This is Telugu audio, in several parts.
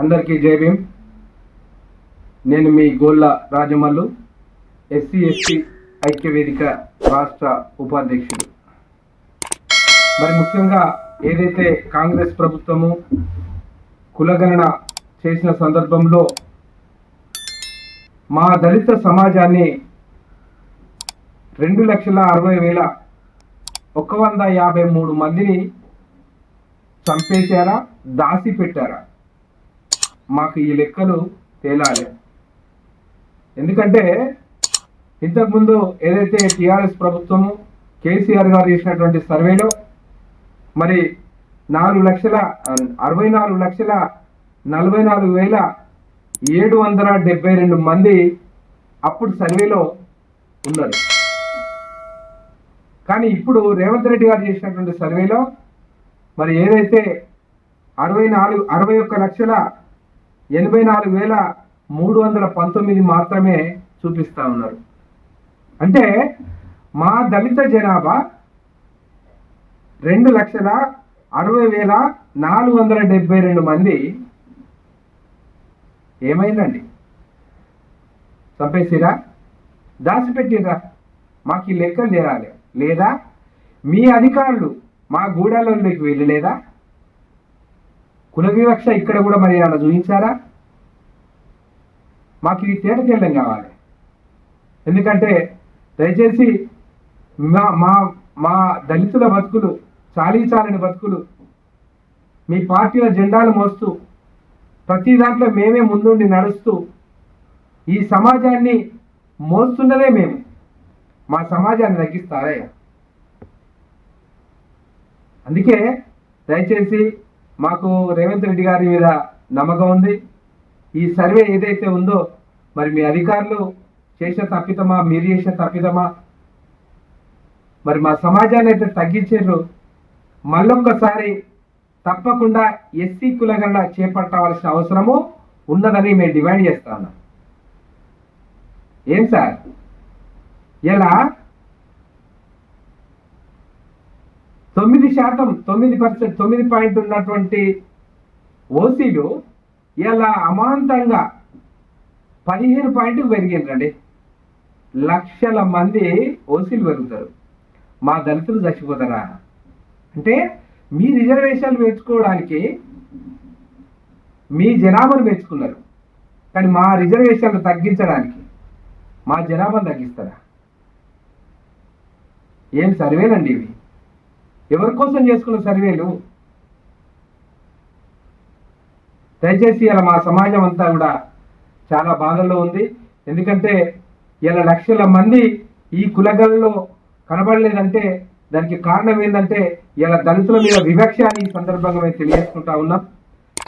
అందరికీ జై భీమ్. నేను మీ గోళ్ళ రాజమల్లు ఎస్సీ ఎస్టీ ఐక్యవేదిక రాష్ట్ర ఉపాధ్యక్షుడు. మరి ముఖ్యంగా ఏదైతే కాంగ్రెస్ ప్రభుత్వము కులగణన చేసిన సందర్భంలో మా దళిత సమాజాన్ని రెండు లక్షల అరవై వేల ఒక వంద యాభై మూడు మందిని చంపేశారా దాసి పెట్టారా? మాకు ఈ లెక్కలు తేలాలి. ఎందుకంటే ఇంతకుముందు ఏదైతే టీఆర్ఎస్ ప్రభుత్వము కేసీఆర్ గారు చేసినటువంటి సర్వేలో మరి నాలుగు లక్షల అరవై నాలుగు లక్షల నలభై నాలుగు వేల ఏడు వందల డెబ్బై రెండు మంది అప్పుడు సర్వేలో ఉన్నారు కానీ ఇప్పుడు రేవంత్ రెడ్డి గారు చేసినటువంటి సర్వేలో మరి ఏదైతే అరవై నాలుగు అరవై ఒక్క లక్షల ఎనభై నాలుగు వేల మూడు వందల పంతొమ్మిది మాత్రమే చూపిస్తా ఉన్నారు. అంటే మా దళిత జనాభా రెండు లక్షల అరవై వేల నాలుగు వందల డెబ్బై రెండు మంది. ఏమైందండి? చంపేసిరా? దాచిపెట్టిరా మాకు ఈ లెక్కలు చేరాలి లేదా మీ అధికారులు మా గూడాలలోకి వెళ్ళలేదా? కుల వివక్ష ఇక్కడ కూడా మరి అలా చూపించారా? మాకు ఇది తేట తెల్లం కావాలి. ఎందుకంటే దయచేసి మా మా మా దళితుల బతుకులు చాలీ చాలని బతుకులు మీ పార్టీల జెండాలు మోస్తూ ప్రతి దాంట్లో మేమే ముందుండి నడుస్తూ ఈ సమాజాన్ని మోస్తున్నదే మేము. మా సమాజాన్ని తగ్గిస్తారే. అందుకే దయచేసి మాకు రేవంత్ రెడ్డి గారి మీద నమ్మకం ఉంది. ఈ సర్వే ఏదైతే ఉందో మరి మీ అధికారులు చేసే తప్పితమా మీరు చేసే తప్పితమా? మరి మా సమాజాన్ని అయితే తగ్గించారు మళ్ళొక్కసారి తప్పకుండా ఎస్సీ కులగణన చేపట్టవలసిన అవసరము ఉన్నదని మేము డిమాండ్ చేస్తా ఉన్నాం. ఏం సార్? ఎలా? తొమ్మిది శాతం తొమ్మిది పర్సెంట్ తొమ్మిది పాయింట్ ఉన్నటువంటి ఓసీలు ఇలా అమాంతంగా పదిహేను పాయింట్ పెరిగిందండి లక్షల మంది ఓసీలు పెరుగుతారు. మా దళితులు చచ్చిపోతారా? అంటే మీ రిజర్వేషన్లు పెంచుకోవడానికి మీ జనాభాను పెంచుకున్నారు. కానీ మా రిజర్వేషన్లు తగ్గించడానికి మా జనాభాను తగ్గిస్తారా? ఏం సర్వేనండి ఇవి? ఎవరి కోసం చేసుకున్న సర్వేలు? దయచేసి ఇలా మా సమాజం అంతా కూడా చాలా బాధల్లో ఉంది. ఎందుకంటే ఇలా లక్షల మంది ఈ కులగల్లో కనబడలేదంటే దానికి కారణం ఏంటంటే ఇలా దళితుల మీద వివక్ష అని ఈ సందర్భంగా మేము తెలియజేసుకుంటా ఉన్నాం.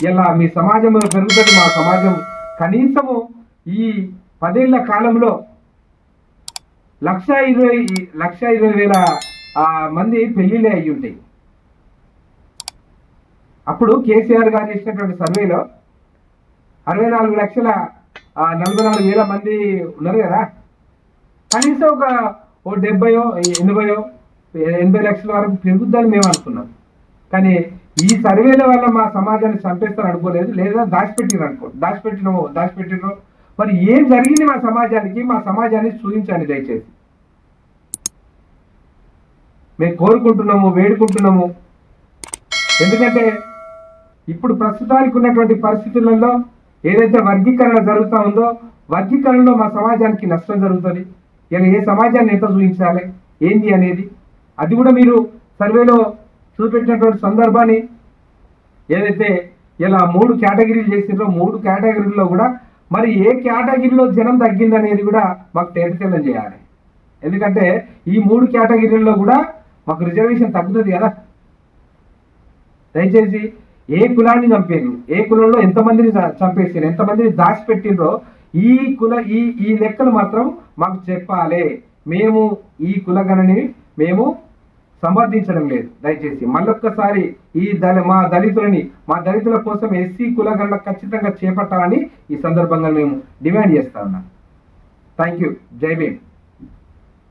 ఇలా మీ సమాజం పెరుగుతుంది మా సమాజం కనీసము ఈ పదేళ్ళ కాలంలో లక్ష ఇరవై లక్ష ఇరవై వేల మంది పెళ్ళిలే అయ్యి ఉంటాయి. అప్పుడు కేసీఆర్ గారు చేసినటువంటి సర్వేలో అరవై నాలుగు లక్షల నలభై నాలుగు వేల మంది ఉన్నారు కదా. కనీసం ఒక ఓ డెబ్బయో ఎనభయో ఎనభై లక్షల వరకు పెరుగుద్దని మేము అనుకున్నాం. కానీ ఈ సర్వేల వల్ల మా సమాజాన్ని చంపేస్తారు అనుకోలేదు. లేదా దాచిపెట్టిన అనుకో దాచిపెట్టినో దాచిపెట్టినో మరి ఏం జరిగింది మా సమాజానికి? మా సమాజాన్ని చూపించండి దయచేసి. మేము కోరుకుంటున్నాము వేడుకుంటున్నాము. ఎందుకంటే ఇప్పుడు ప్రస్తుతానికి ఉన్నటువంటి పరిస్థితులలో ఏదైతే వర్గీకరణ జరుగుతూ ఉందో వర్గీకరణలో మా సమాజానికి నష్టం జరుగుతుంది. ఇలా ఏ సమాజాన్ని ఎంత చూపించాలి? ఏంది అనేది? అది కూడా మీరు సర్వేలో చూపెట్టినటువంటి సందర్భాన్ని ఏదైతే ఇలా మూడు కేటగిరీలు చేసిండ్రో మూడు కేటగిరీల్లో కూడా మరి ఏ కేటగిరీలో జనం తగ్గిందనేది కూడా మాకు తేటతెల్లం చేయాలి. ఎందుకంటే ఈ మూడు కేటగిరీల్లో కూడా మాకు రిజర్వేషన్ తగ్గుతుంది కదా. దయచేసి ఏ కులాన్ని చంపేరు ఏ కులంలో ఎంతమందిని చంపేసారు ఎంతమందిని దాచిపెట్టిండ్రో? ఈ కుల ఈ ఈ లెక్కలు మాత్రం మాకు చెప్పాలి. మేము ఈ కులగణని మేము సమర్థించడం లేదు. దయచేసి మళ్ళొక్కసారి ఈ దళ మా దళితులని మా దళితుల కోసం ఎస్సీ కులగణన ఖచ్చితంగా చేపట్టాలని ఈ సందర్భంగా మేము డిమాండ్ చేస్తా ఉన్నాం. థ్యాంక్ యూ జై భీమ్.